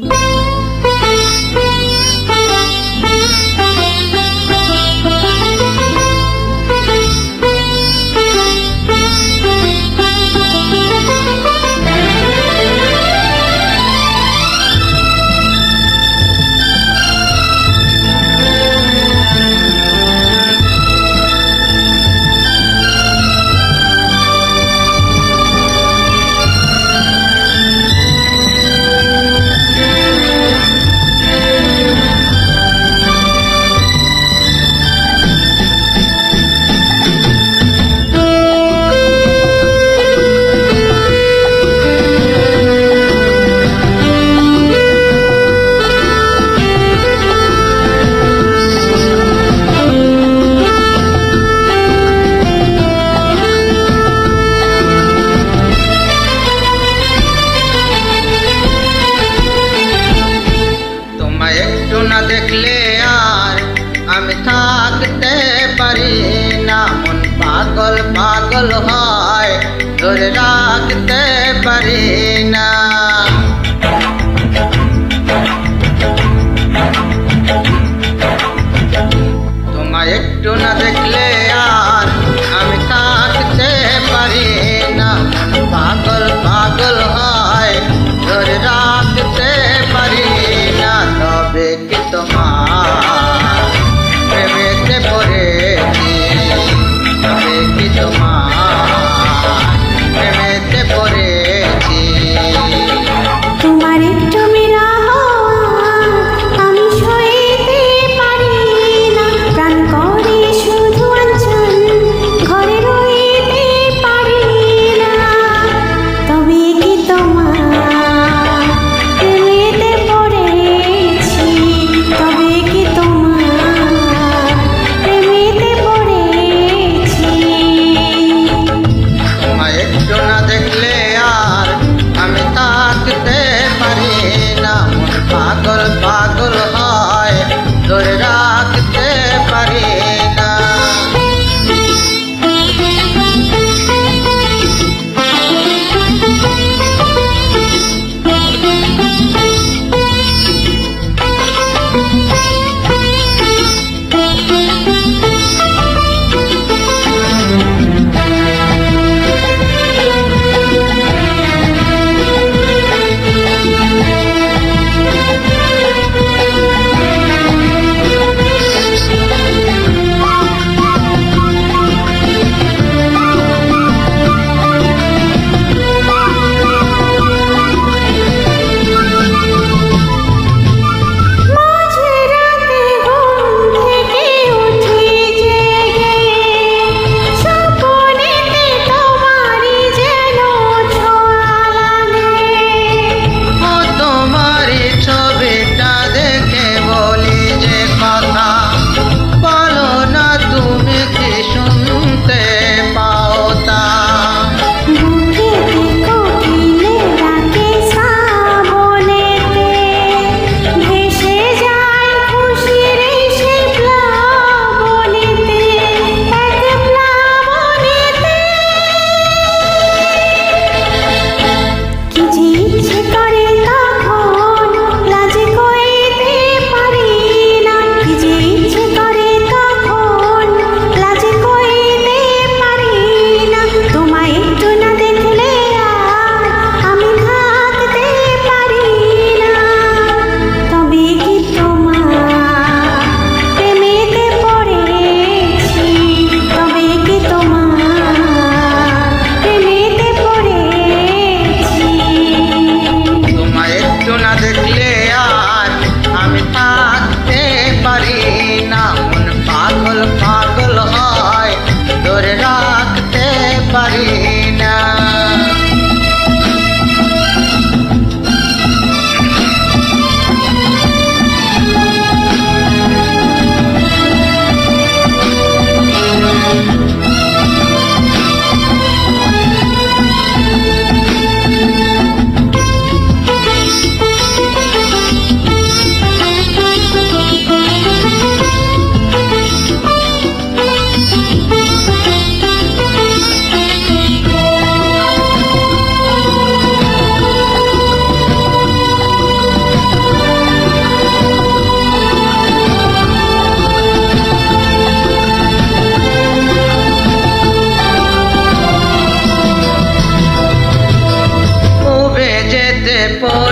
Bye. পাগল পাগল হয় ধরে রাখতে পারি না। তোমায় একটু না দেখলে shunte people.